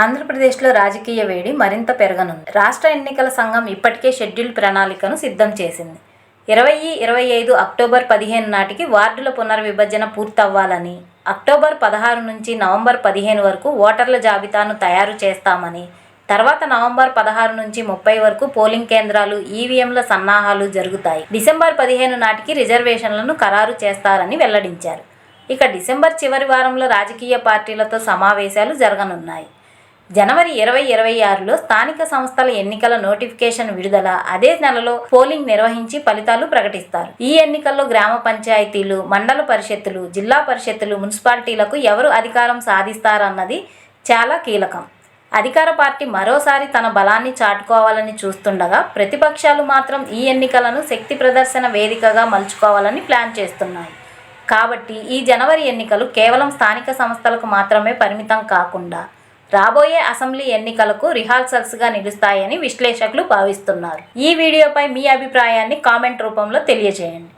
ఆంధ్రప్రదేశ్లో రాజకీయ వేడి మరింత పెరగనుంది. రాష్ట్ర ఎన్నికల సంఘం ఇప్పటికే షెడ్యూల్ ప్రణాళికను సిద్ధం చేసింది. ఇరవై ఇరవై ఐదు అక్టోబర్ పదిహేను నాటికి వార్డుల పునర్విభజన పూర్తవ్వాలని అక్టోబర్ పదహారు నుంచి నవంబర్ పదిహేను వరకు ఓటర్ల జాబితాను తయారు చేస్తామని తర్వాత నవంబర్ పదహారు నుంచి ముప్పై వరకు పోలింగ్ కేంద్రాలు ఈవీఎంల సన్నాహాలు జరుగుతాయి. డిసెంబర్ పదిహేను నాటికి రిజర్వేషన్లను ఖరారు చేస్తారని వెల్లడించారు. ఇక డిసెంబర్ చివరి వారంలో రాజకీయ పార్టీలతో సమావేశాలు జరగనున్నాయి. జనవరి ఇరవై ఇరవై ఆరులో స్థానిక సంస్థల ఎన్నికల నోటిఫికేషన్ విడుదల అదే నెలలో పోలింగ్ నిర్వహించి ఫలితాలు ప్రకటిస్తారు. ఈ ఎన్నికల్లో గ్రామ పంచాయతీలు మండల పరిషత్తులు జిల్లా పరిషత్తులు మున్సిపాలిటీలకు ఎవరు అధికారం సాధిస్తారన్నది చాలా కీలకం. అధికార పార్టీ మరోసారి తన బలాన్ని చాటుకోవాలని చూస్తుండగా ప్రతిపక్షాలు మాత్రం ఈ ఎన్నికలను శక్తి ప్రదర్శన వేదికగా మలుచుకోవాలని ప్లాన్ చేస్తున్నాయి. కాబట్టి ఈ జనవరి ఎన్నికలు కేవలం స్థానిక సంస్థలకు మాత్రమే పరిమితం కాకుండా రాబోయే అసెంబ్లీ ఎన్నికలకు రిహార్సల్స్గా నిలుస్తాయని విశ్లేషకులు భావిస్తున్నారు. ఈ వీడియోపై మీ అభిప్రాయాన్ని కామెంట్ రూపంలో తెలియజేయండి.